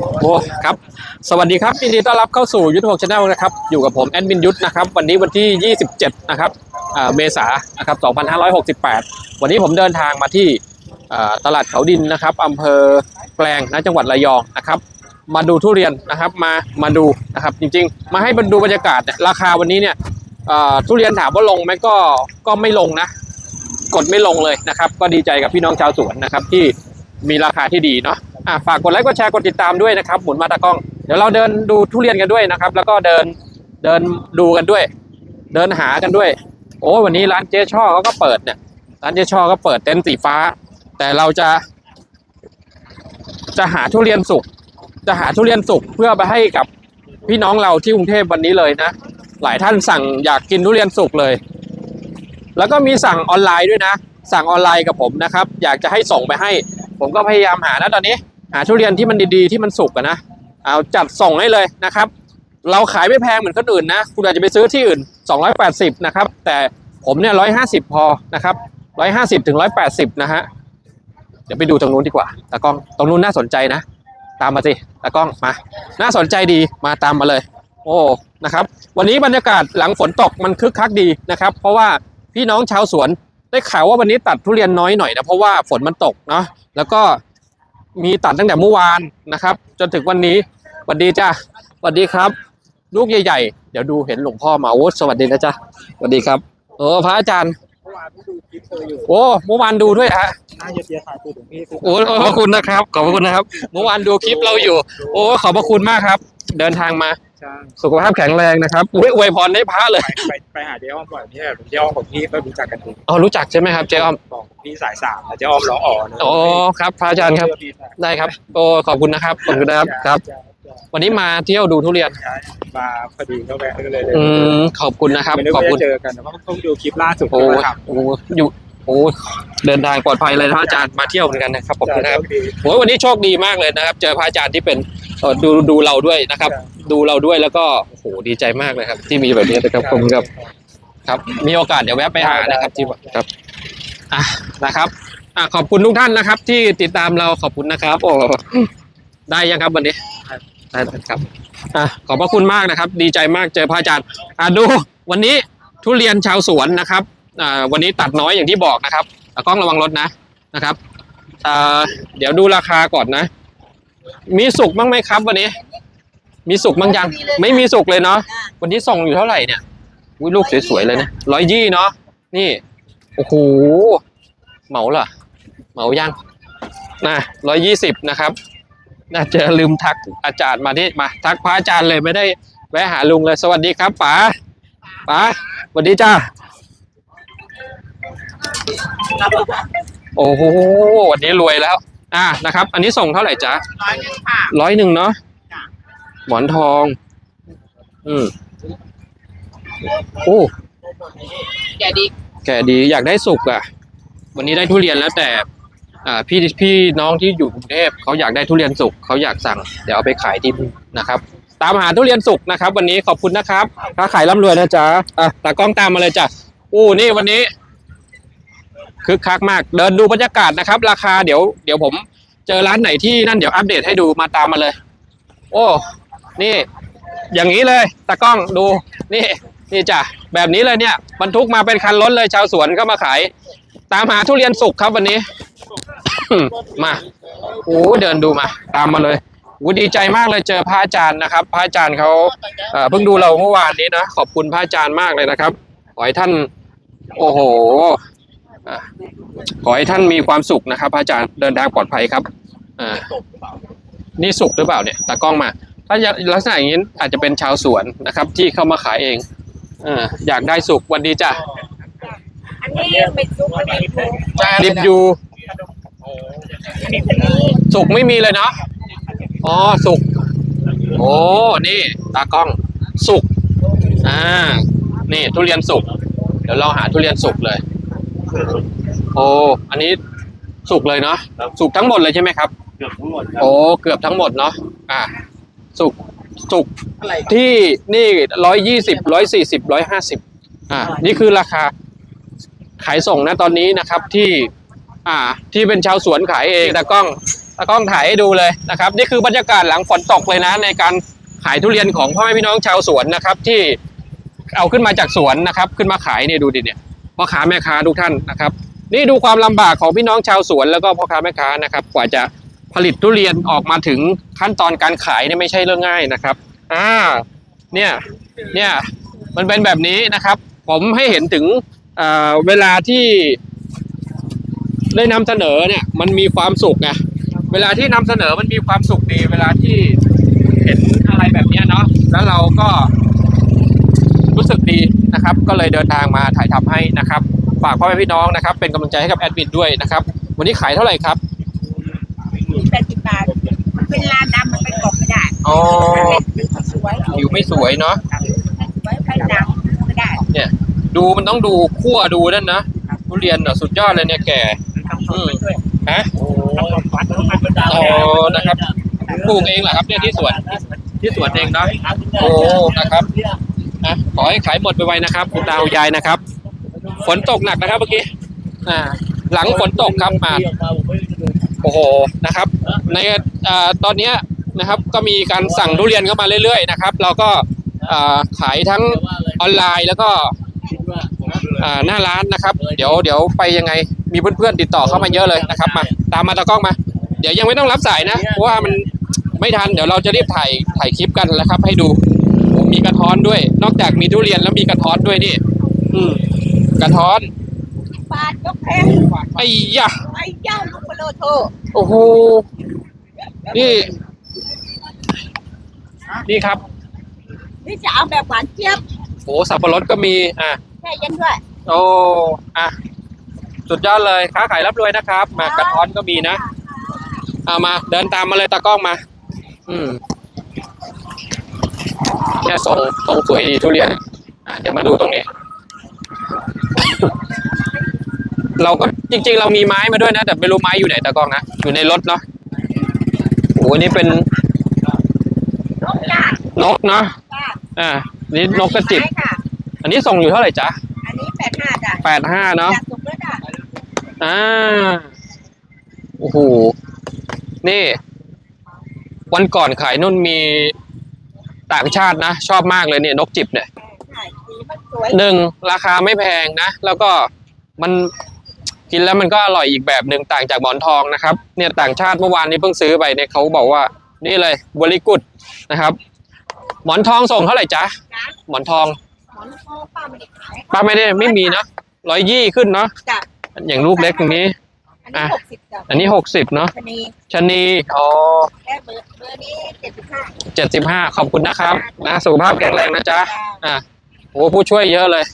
โอ้ครับ สวัสดีครับยินดีต้อนรับเข้าสู่ยุทธหกชาแนลนะครับ อยู่กับผมแอดมินยุทธนะครับ วันนี้วันที่ 27 นะครับเมษานะครับ 2568 วันนี้ผมเดินทางมาที่ตลาดเขาดินนะครับอำเภอแกลงนะจังหวัดระยองนะครับ มาดูทุเรียนนะครับมามาดูนะครับ จริงๆ มาให้ดูบรรยากาศเนี่ยราคาวันนี้เนี่ยทุเรียนถามว่าลงไหมก็ก็ไม่ลงนะ กดไม่ลงเลยนะครับ ก็ดีใจกับพี่น้องชาวสวนนะครับที่ มีราคาที่ดีเนาะะฝากกดไลค์กดแชร์กดติดตามด้วยนะครับ หมุนมาตากล้อง เดี๋ยวเราเดินดูทุเรียนกันด้วยนะครับ แล้วก็เดินเดินดูกันด้วย เดินหากันด้วย โอ้วันนี้ร้านเจ๊ช่อเขาก็เปิดเนี่ย ร้านเจ๊ช่อก็เปิดเต็นท์สีฟ้า แต่เราจะ จะหาทุเรียนสุก จะหาทุเรียนสุกเพื่อไปให้กับพี่น้องเราที่กรุงเทพวันนี้เลยนะ หลายท่านสั่งอยากกินทุเรียนสุกเลย แล้วก็มีสั่งออนไลน์ด้วยนะ สั่งออนไลน์กับผมนะครับ อยากจะให้ส่งไปให้ ผมก็พยายามหานะตอนนี้ หาทุเรียนที่มันดีๆที่มันสุกอะนะเอาจัดส่งให้เลยนะครับ เราขายไม่แพงเหมือนคนอื่นนะ คุณอาจจะไปซื้อที่อื่น 280 นะครับ แต่ผมเนี่ย 150 พอนะครับ 150ถึง180 นะฮะ เดี๋ยวไปดูตรงนู้นดีกว่าตากล้อง ตรงนู้นน่าสนใจนะ ตามมาสิตากล้องมา น่าสนใจดีมาตามมาเลย โอ้นะครับ วันนี้บรรยากาศหลังฝนตกมันคึกคักดีนะครับ เพราะว่าพี่น้องชาวสวน ได้ข่าวว่าวันนี้ตัดทุเรียนน้อยหน่อยนะเพราะว่าฝนมันตกเนาะแล้วก็มีตัดตั้งแต่เมื่อวานนะครับ จนถึงวันนี้สวัสดีจ้าสวัสดีครับ ลูกใหญ่ๆ เดี๋ยวดูเห็นหลวงพ่อมาโอ้สวัสดีนะจ๊ะสวัสดีครับเออพระอาจารย์โอ้เมื่อวานดูด้วยฮะน่าจะเสียหายตัวถึงพี่โอ้ขอบคุณนะครับ ขอบคุณนะครับ เมื่อวานดูคลิปเราอยู่ โอ้ขอบพระคุณมากครับ เดินทางมา สุขภาพแข็งแรงนะครับอุ้ยอวยพรให้พระเลย ไปไปหาเจ๊อ้อมบ่อยพี่เจ๊อ้อมของพี่ก็รู้จักกันดีอ๋อรู้จักใช่ไหมครับเจ๊อ้อมบอกพี่สายสามแต่เจ๊อ้อมร้องอ๋อนะโอ้ครับพระอาจารย์ครับ ได้ครับโอ้ขอบคุณนะครับขอบคุณนะครับครับ วันนี้มาเที่ยวดูทุเรียนมาพอดีก็แวะเลยอืมขอบคุณนะครับไม่ได้ขอบว่าคุณจะเจอกันแต่ว่าต้องดูคลิปล่าสุดโอ้ที่มาทำโหอยู่โอ้เดินทางปลอดภัยเลยนะพระอาจารย์มาเที่ยวเหมือนกันนะครับขอบคุณนะครับดีโอ้ยวันนี้โชคดีมากเลยนะครับ เจอพระอาจารย์ที่เป็น เอ่อดูดูเราด้วยนะครับครับ ดูเราด้วยแล้วก็โอ้โหดีใจมากเลยครับ ที่มีแบบนี้นะครับขอบคุณครับครับ มีโอกาสเดี๋ยวแวะไปหานะครับที่ครับอะนะครับอะขอบคุณทุกท่านนะครับ ที่ติดตามเราขอบคุณนะครับ โอ้ได้ยังครับวันนี้ได้ครับอะขอบพระคุณมากนะครับ ดีใจมากเจอพระอาจารย์อะดู วันนี้ทุเรียนชาวสวนนะครับอ่าวันนี้ตัดน้อยอย่างที่บอกนะครับตากล้องระวังรถนะนะครับอ่าเดี๋ยวดูราคาก่อนนะ มีสุกบ้างไหมครับ วันนี้ มีสุกบ้างยัง ไม่มีสุกเลยเนาะวันนี้ส่งอยู่เท่าไหร่เนี่ยอุ้ยลูกสวยๆเลยนะร้อยยี่เนาะนี่โอ้โหเหมาเหรอเหมายังนะร้อยยี่สิบนะครับ น่าจะลืมทักอาจารย์มาที่มา ทักพระอาจารย์เลยไม่ได้แวะหาลุงเลย สวัสดีครับป๋าป๋าสวัสดีจ้าโอ้โหวันนี้รวยแล้ว อ่านะครับ อันนี้ส่งเท่าไหร่จ๊ะร้อยหนึ่งค่ะ ร้อยหนึ่งเนาะจ้ะหมอนทอง อืมโอ้อย่าดี แก่ดีอยากได้สุกอะ วันนี้ได้ทุเรียนแล้วแต่ อ่า พี่พี่น้องที่อยู่กรุงเทพเขาอยากได้ทุเรียนสุกเขาอยากสั่ง เดี๋ยวเอาไปขายที่นะครับ ตามหาทุเรียนสุกนะครับ วันนี้ขอบคุณนะครับค้าขายร่ำรวยนะจ๊ะอะตากล้องตามมาเลยจ้ะอู้นี่วันนี้ คึกคักมาก เดินดูบรรยากาศนะครับ ราคาเดี๋ยวเดี๋ยวผมเจอร้านไหนที่นั่นเดี๋ยวอัปเดตให้ดูมาตามมาเลย โอ้ นี่ อย่างนี้เลยตากล้องดูนี่ นี่จ้ะแบบนี้เลยเนี่ยบรรทุกมาเป็นคันรถเลยชาวสวนก็มาขาย ตามหาทุเรียนสุกครับวันนี้ มาโอ้เดินดูมา ตามมาเลยโอ้ดีใจมากเลยเจอพระอาจารย์นะครับ พระอาจารย์เขาเพิ่งดูเราเมื่อวานนี้นะขอบคุณพระอาจารย์มากเลยนะครับขอให้ท่าน โอ้โห ขอให้ท่านมีความสุขนะครับพระอาจารย์เดินทางปลอดภัยครับอ่านี่สุกหรือเปล่าเนี่ยตากล้องมา ถ้าลักษณะอย่างนี้อาจจะเป็นชาวสวนนะครับ ที่เข้ามาขายเองเอออยากได้สุกวันดีจ้ะอันนี้เป็นซุปไม่เป็นผงดิบอยู่อันนี้เป็นนี้สุกไม่มีเลยเนาะอ๋อสุกโอ้นี่ตากล้องสุกอ่านี่ทุเรียนสุกเดี๋ยวเราหาทุเรียนสุกเลย โอ้อันนี้สุกเลยเนาะสุกทั้งหมดเลยใช่ไหมครับ เกือบทั้งหมดครับโอ้เกือบทั้งหมดเนาะอ่าสุกสุกอะไรที่นี่ร้อยยี่สิบร้อยสี่สิบร้อยห้าสิบอ่า นี่คือราคา ขายส่งนะตอนนี้นะครับที่ อ่า ที่เป็นชาวสวนขายเองตากล้องตากล้องถ่ายให้ดูเลยนะครับ นี่คือบรรยากาศหลังฝนตกเลยนะ ในการขายทุเรียนของพ่อแม่พี่น้องชาวสวนนะครับ ที่เอาขึ้นมาจากสวนนะครับ ขึ้นมาขายเนี่ยดูดิเนี่ย พ่อค้าแม่ค้าทุกท่านนะครับ นี่ดูความลำบากของพี่น้องชาวสวนแล้วก็พ่อค้าแม่ค้านะครับ กว่าจะผลิตทุเรียนออกมาถึงขั้นตอนการขายเนี่ยไม่ใช่เรื่องง่ายนะครับอ่าเนี่ยเนี่ยมันเป็นแบบนี้นะครับ ผมให้เห็นถึงเเวลาที่ได้นำเสนอเนี่ยมันมีความสุขไงเวลาที่นำเสนอมันมีความสุขดี เวลาที่เห็นอะไรแบบนี้เนาะแล้วเราก็ นะครับ ก็เลยเดินทางมาถ่ายทำให้นะครับ ฝากพ่อแม่พี่น้องนะครับ เป็นกำลังใจให้กับแอดมินด้วยนะครับ วันนี้ขายเท่าไหร่ครับแปดสิบบาทมันเป็นลาดำมันไปกรอบไม่ได้อ๋อผิวมันสวยผิวไม่สวยเนาะสวยไปดำไม่ได้ดูมันต้องดูคั่วดูนั่นนะทุเรียนเน่ะสุดยอดเลยเนี่ยแก่อืมฮะอ๋อนะครับปลูกเองเหรอครับเนี่ยที่สวนที่สวนเองเนาะโอ้นะครับ นะขอให้ขายหมดไปไวนะครับคุณตาคุณยายนะครับ ฝนตกหนักนะครับเมื่อกี้อ่า หลังฝนตกครับมาโอ้โหนะครับ ในอ่อตอนนี้นะครับ ก็มีการสั่งทุเรียนเข้ามาเรื่อยๆนะครับ เราก็อ่อขายทั้งออนไลน์แล้วก็อ่าหน้าร้านนะครับ เดี๋ยวเดี๋ยวไปยังไงมีเพื่อนๆติดต่อเข้ามาเยอะเลยนะครับมาตามมาตะกล้องมา เดี๋ยวยังไม่ต้องรับสายนะเพราะว่ามันไม่ทันเดี๋ยวเราจะรีบถ่ายถ่ายคลิปกันแล้วครับ ให้ดู มีกระท้อนด้วย นอกจากมีทุเรียนแล้วมีกระท้อนด้วยนี่ อืมกระท้อนบาทยกแพงไอ้ยะไอ้เจ้าลูกโปโลโทโอ้โหนี่ นี่ครับ นี่จะเอาแบบหวานเจี๊ยบโอ้สับปะรดก็มีอะแช่เย็นด้วย โอ้อะสุดยอดเลยค้าขายรับรวยนะครับ มากระท้อนก็มีนะเอามา เดินตามมาเลยตากล้องมา อืม แค่ทรงทรงสวยดีทุเรียนอะเดี๋ยวมาดูตรงนี้ เราก็จริง ๆ เรามีไม้มาด้วยนะ แต่ไม่รู้ไม้อยู่ไหนตากล้องนะอยู่ในรถเนาะโอ้โหนี่เป็นนกจ้านกเนาะจ้าอ่านี่นกกระจิบไม้ค่ะอันนี้ส่งอยู่เท่าไหร่จ๊ะอันนี้แปดห้าจ้ะแปดห้าเนาะจากสุกแล้วจ้ะอ่าโอ้โหนี่ วันก่อนขายนุ่นมี ต่างชาตินะ ชอบมากเลยเนี่ยนกจิบเนี่ยใช่สีมันสวยหนึ่งราคาไม่แพงนะ แล้วก็มันกินแล้วมันก็อร่อยอีกแบบหนึ่งต่างจากหมอนทองนะครับ เนี่ยต่างชาติเมื่อวานนี้เพิ่งซื้อไปเนี่ยเขาบอกว่านี่เลยบริกุดนะครับ หมอนทองส่งเท่าไหร่จ๊ะจ้ะหมอนทองหมอนทองป้าไม่ได้ขายป้าไม่ได้ไม่มีนะร้อยยี่ขึ้นเนาะจ้ะอย่างลูกเล็กอย่างนี้ อันนี้อะ หกสิบจ้ะอันนี้หกสิบเนาะชะนีชะนีอ๋อแค่เบอร์เบอร์นี้เจ็ดสิบห้าเจ็ดสิบห้าขอบคุณนะครับนะสุขภาพแข็งแรงนะจ๊ะ อะโอ้ผู้ช่วยเยอะเลย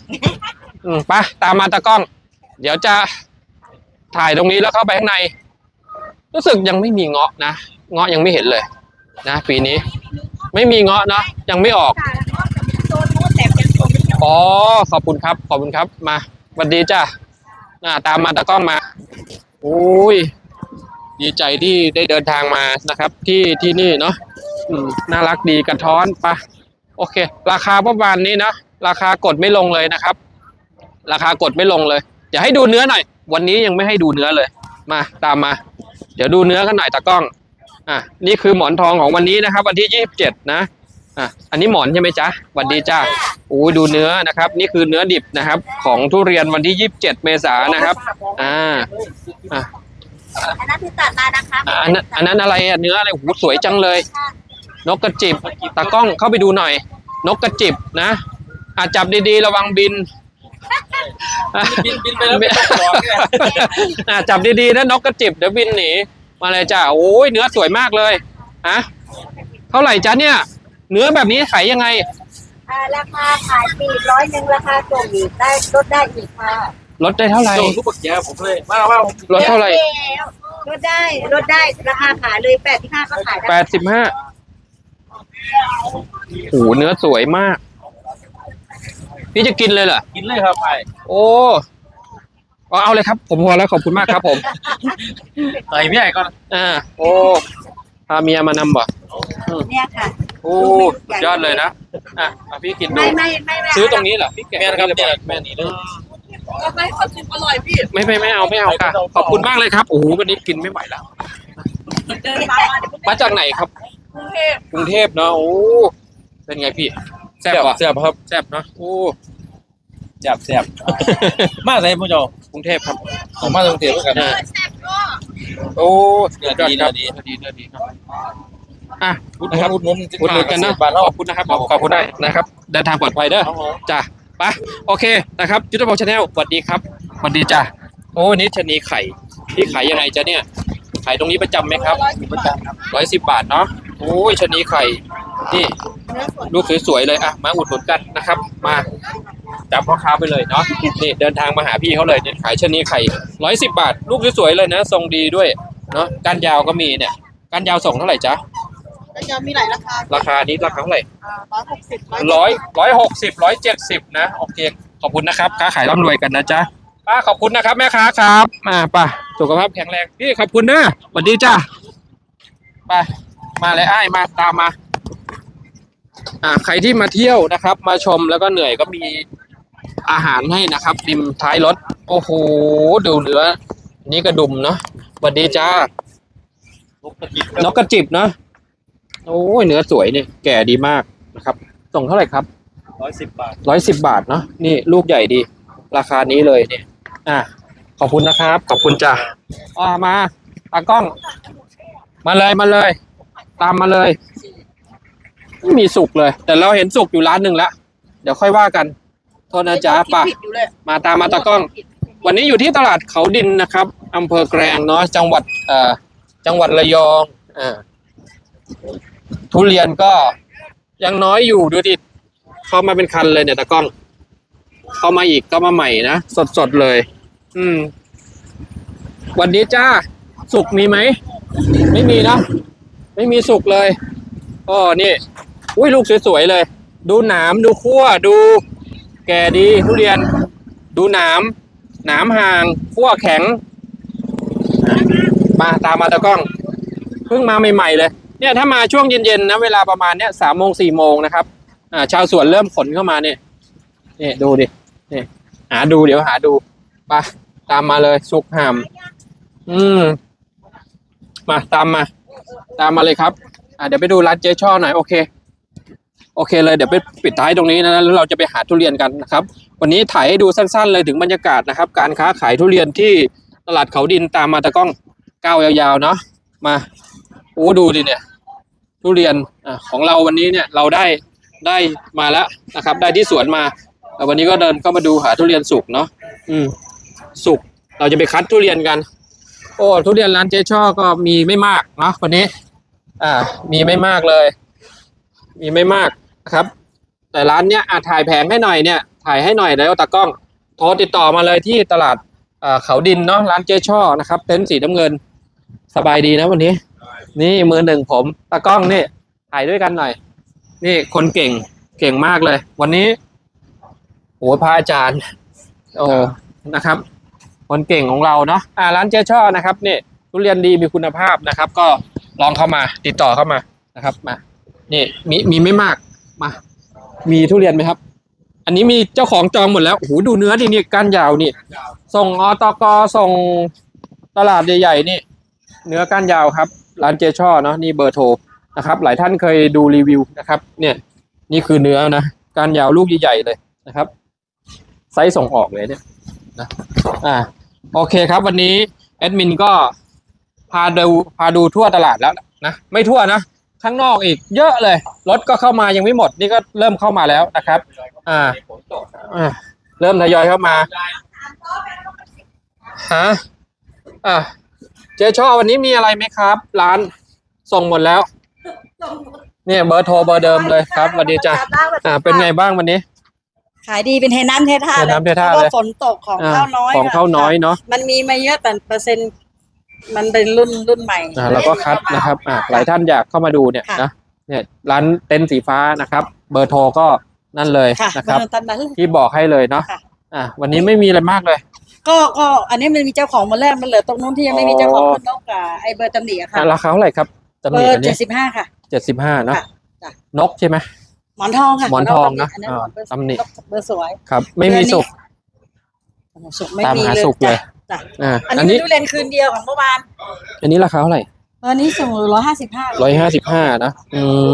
อืมไปตามมาตะกล้อง เดี๋ยวจะถ่ายตรงนี้แล้วเข้าไปข้างใน รู้สึกยังไม่มีเงาะนะ เงาะยังไม่เห็นเลย นะปีนี้ ไม่มีเงาะเนาะยังไม่ออก ค่ะแล้วก็จะมีโซนนู้นแต่ยังคงไม่จบอ๋อขอบคุณครับ ขอบคุณครับมาสวัสดีจ้าอ่าตามมาตะกล้องมา โอ้ย ดีใจที่ได้เดินทางมานะครับ ที่ที่นี่เนาะน่ารักดีกระท้อนปะโอเค ราคาประมาณนี้นะราคากดไม่ลงเลยนะครับ ราคากดไม่ลงเลยเดี๋ยวให้ดูเนื้อหน่อย วันนี้ยังไม่ให้ดูเนื้อเลย มาตามมา เดี๋ยวดูเนื้อกันหน่อยตากล้องอะนี่คือหมอนทองของวันนี้นะครับ วันที่ยี่สิบเจ็ดนะ อะอันนี้หมอนใช่ไหมจ๊ะสวัสดีจ้าโอ้ยดูเนื้อนะครับ นี่คือเนื้อดิบนะครับ ของทุเรียนวันที่ 27 เมษายนนะครับ อ่าอ่าอันนั้นที่ตัดมานะคะอ่าอันนั้นอันนั้นอะไรอะเนื้ออะไรหูสวยจังเลย นกกระจิบตากล้องเข้าไปดูหน่อย นกกระจิบนะอะจับดีๆ ระวังบินบินบินไปแล้วไม่ต้องรอเนี่ยอะจับดีๆนะนกกระจิบเดี๋ยวบินหนีมาเลยจ้าโอ้ยเนื้อสวยมากเลยฮะเท่าไหร่จ๊ะเนี่ย เนื้อแบบนี้ขายยังไง อ่าราคาขายปลีกร้อยหนึ่งราคาส่งอีกได้ลดได้อีกค่ะลดได้เท่าไหร่ส่งทุกปักแย่ผมเลยมาว่าผมลดเท่าไหร่ลดได้ลดได้ราคาขายเลยแปดที่ห้าก็ขายได้แปดสิบห้าโอ้โหเนื้อสวยมาก พี่จะกินเลยเหรอกินเลยครับไปโอ้เอาเอาเลยครับ ผมพอแล้วขอบคุณมากครับ ผมใส่พี่ใหญ่ก่อนอ่าโอ้พาเมียมานำบ่เนี่ยค่ะ โอ้สุดยอดเลยนะอะเอาพี่กินดู ไม่ไม่ไม่ไม่ซื้อตรงนี้เหรอพี่แกะแม่นะครับเลยเนี่ยแม่นี่เลยเอาไปเขาชิมอร่อยพี่ไม่ไม่ไม่เอาไม่เอาค่ะขอบคุณมากเลยครับโอ้โหวันนี้กินไม่ไหวแล้ว เดินมามาเดี๋ยวมาจากไหนครับกรุงเทพกรุงเทพเนาะโอ้เป็นไงพี่แซ่บปะแซ่บครับแซ่บเนาะโอ้แซ่บแซ่บมาใส่พ่อเจ้ากรุงเทพครับออกมาตรงเทียบกันอ่าโอ้เนื้อดีครัเนื้อดีเนื้อดีเนื้อดีครับ อะอุดหนะนุครันบอุดหนุนอุดหนุนกันนะบ้านขเราอบคุณนะครับขอบคุณได้นะครับเดินทางปลอดภัยเด้อครับผมจ้ะไปโอเคนะครับยุทธพงศ์ชาแนลสวัสดีครับสวัสดีจ้ะโอ้นี่ชะนีไข่พี่ขายยังไงจ๊ะเนี่ยขายตรงนี้ประจำไหมครับประจำครับร้อยสิบบาทเนาะโอ้ยชะนีไข่นี่เนื้อสดลูกสวยๆเลยอะมาอุดหนุนกันนะครับ มาจับพ่อค้าไปเลยเนาะนี่เดินทางมาหาพี่เขาเลยเนี่ยขายชะนีไข่ร้อยสิบบาท ลูกสวยๆเลยนะ ทรงดีด้วยเนาะก้านยาวก็มีเนี่ยก้านยาวส่งเท่าไหร่จ๊ะ แล้วจะมีหลายราคาราคานี้ราคาเท่าไหร่ร้อยหกสิบร้อยร้อยหกสิบร้อยเจ็ดสิบนะโอเคขอบคุณนะครับค้าขายร่ำรวยกันนะจ๊ะป้าขอบคุณนะครับแม่ค้าครับมาป้าสุขภาพแข็งแรงพี่ขอบคุณนะสวัสดีจ้าไปมาเลยไอ้ายมาตามมา อ่าใครที่มาเที่ยวนะครับ มาชมแล้วก็เหนื่อยก็มีอาหารให้นะครับริมท้ายรถ โอ้โหดูเนื้อนี่กระดุมเนาะสวัสดีจ้าลูกกระจิบนกกระจิบเนาะ โอ้ยเนื้อสวยเนี่ยแก่ดีมากนะครับ ส่งเท่าไหร่ครับร้อยสิบบาทร้อยสิบบาทเนาะนี่ลูกใหญ่ดี ราคานี้เลยเนี่ยอะขอบคุณนะครับ ขอบคุณจ้าอ่ามาตากล้อง มาเลยมาเลย ตามมาเลยไม่มีสุกเลย แต่เราเห็นสุกอยู่ร้านหนึ่งแล้วเดี๋ยวค่อยว่ากันโทษนะจ๊ะป่ะผิดอยู่เลยมาตามมาตากล้อง วันนี้อยู่ที่ตลาดเขาดินนะครับอำเภอแกลงเนาะจังหวัดเอ่อจังหวัดระยองอ่า ทุเรียนก็ยังน้อยอยู่ดูดิเข้ามาเป็นคันเลยเนี่ยตากล้อง เข้ามาอีกก็มาใหม่นะสดสดๆเลย อืม วันนี้จ้า สุกมีไหม ไม่มีนะ ไม่มีสุกเลยอ๋อนี่ อุ้ยลูกสวยๆเลย ดูหนามดูขั้วดู แก่ดีทุเรียน ดูหนามหนามห่างขั้วแข็ง มาตามมาตะกล้อง เพิ่งมาใหม่ๆเลย เนี่ยถ้ามาช่วงเย็นๆนะเวลาประมาณเนี้ยสามโมงสี่โมงนะครับ อ่า ชาวสวนเริ่มขนเข้ามาเนี่ยเนี่ยดูดิเนี่ยหาดูเดี๋ยวหาดูไปตามมาเลยสุกหามอืมมาตามมา ตามมาเลยครับ อ่าเดี๋ยวไปดูร้านเจ๊ช่อหน่อยโอเค โอเคเลยเดี๋ยวไปปิดท้ายตรงนี้นะแล้วเราจะไปหาทุเรียนกันนะครับ วันนี้ถ่ายให้ดูสั้น ๆ เลยถึงบรรยากาศนะครับ การค้าขายทุเรียนที่ตลาดเขาดินตามมาตะก้องก้าวยาวๆเนาะมา โอ้ดูดิเนี่ย ทุเรียนอ่าของเราวันนี้เนี่ยเราได้ได้มาแล้วนะครับ ได้ที่สวนมาแต่วันนี้ก็เดินเข้ามาดูหาทุเรียนสุกเนาะอืม สุกเราจะไปคัดทุเรียนกัน โอ้ทุเรียนร้านเจ๊ช่อก็มีไม่มากเนาะวันนี้ อ่า มีไม่มากเลย มีไม่มากนะครับ แต่ร้านเนี้ยอาถ่ายแผงให้หน่อยเนี่ย ถ่ายให้หน่อยแล้วตากล้องโทรติดต่อมาเลยที่ตลาดเอ่อเขาดินเนาะร้านเจ๊ช่อนะครับ เต็นท์สีน้ำเงิน สบายดีนะวันนี้ นี่มือหนึ่งผมตากล้องนี่ถ่ายด้วยกันหน่อย นี่คนเก่งเก่งมากเลย วันนี้โอ้พระอาจารย์ โอ้นะครับ คนเก่งของเราเนาะอ่าร้านเจ๊ช่อนะครับนี่ทุเรียนดีมีคุณภาพนะครับ ก็ลองเข้ามาติดต่อเข้ามานะครับมานี่มีมีไม่มากมา มีทุเรียนไหมครับ อันนี้มีเจ้าของจองหมดแล้วโอ้โหดูเนื้อดินี่ก้านยาวนี่ ส่งอตกส่งตลาดใหญ่ๆนี่ เนื้อก้านยาวครับ ร้านเจช่อเนาะนี่เบอร์โทรนะครับ หลายท่านเคยดูรีวิวนะครับ เนี่ยนี่คือเนื้อนะก้านยาวลูกใหญ่ๆเลยนะครับ ไซส์ส่งออกเลยเนี่ยนะอ่าโอเคครับ วันนี้แอดมินก็พาดูพาดูทั่วตลาดแล้วนะไม่ทั่วนะข้างนอกอีกเยอะเลยรถก็เข้ามายังไม่หมด นี่ก็เริ่มเข้ามาแล้วนะครับ อ่าอ่า เริ่มทยอยเข้ามาฮะอ่า เจ๊ช่อวันนี้มีอะไรไหมครับ ร้านส่งหมดแล้ว เนี่ยเบอร์โทรเบอร์เดิมเลยครับสวัสดีจ้ะอ่า เป็นไงบ้างวันนี้ ขายดีเป็นเทน้ำเทท่าเทน้ำเทท่าพระเลยว่ฝนตกของอ่าข้าวน้อยของเข้าน้อยเนาะมันมีมาเยอะแต่เปอร์เซ็นต์มันเป็นรุ่นรุ่นใหม่ อ่าเราก็คัดนะครับ อ่าหลายท่านอยากเข้ามาดูเนี่ยค่ะ นะเนี่ยร้านเต็นท์สีฟ้านะครับ เบอร์โทรก็นั่นเลยค่ะนะครับ ตอนนั้น ที่บอกให้เลยเนาะค่ะ อ่าวันนี้ไม่มีอะไรมากเลย ก็ก็อันนี้มันมีเจ้าของหมาแรกมันเหลือตรงนู้นที่ยังไม่มีเจ้าของอ๋อคุณนกกับไอเบอร์ตำหนิอะค่ะอะราคาเท่าไหร่ครับจำเบเนีอร์อันเจ็นี้ดสิบห้าค่ะ เจ็ดสิบห้าเนาะค่ะจ้ะ นกใช่ไหม หมอนทองค่ะหมอนทองนะอันนั้นอ่าหมอนเบอร์ตำหนิเบอร์สวยครับ ไม่มีสุกสุกไม่ตามมีหาเลยสุกเลย จ้ะจ้ะอ่าอันอันนี้นี้เป็นทุเรียนคืนเดียวของเมื่อวานอันนี้ราคาเท่าไหร่ต อนนี้ส่งร้อยห้าสิบห้าร้อยห้าสิบห้านะ อืม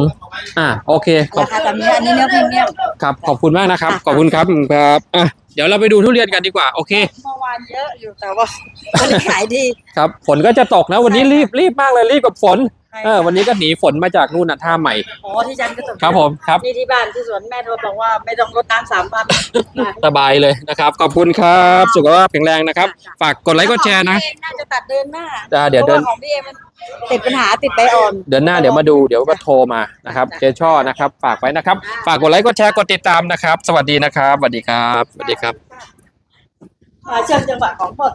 อะโอเคขอบราคาตามนี้อันนี้เนื้อพรีเมียม ครับขอบคุณมากนะครับ ค่ะ ขอบคุณครับครับอะเดี๋ยวเราไปดูทุเรียนกันดีกว่า โอเค เมื่อวานเยอะอยู่แต่ว่าวันนี้ขายดี ครับ ฝนก็จะตกนะ วันนี้ใช่ค่ะรีบรีบมากเลยรีบกับฝน ใช่เออวันนี้ก็หนีฝนมาจากนู่นน่ะท่าใหม่ อ๋อที่จันทร์ก็ตกครับผมครับ นี่ที่บ้านที่สวนแม่โทรบอกว่าไม่ต้องรดน้ำสามพันสบายเลยนะครับ ขอบคุณครับ สุขภาพแข็งแรงนะครับ ฝากกดไลค์กดแชร์นะของพี่เองน่าจะตัดเดินหน้าอ่าเดี๋ยวเดิน พราะาของพี่เองมัน ติดปัญหาติดใบอ่อน เดือนหน้าเดี๋ยวมาดูเดี๋ยวก็โทรมานะครับเจช่อนะครับ ฝากไว้นะครับ ฝากกดไลค์กดแชร์กดติดตามนะครับ สวัสดีนะครับสวัสดีครับสวัสดีครับอ่าเชื่อมจังหวะของหมด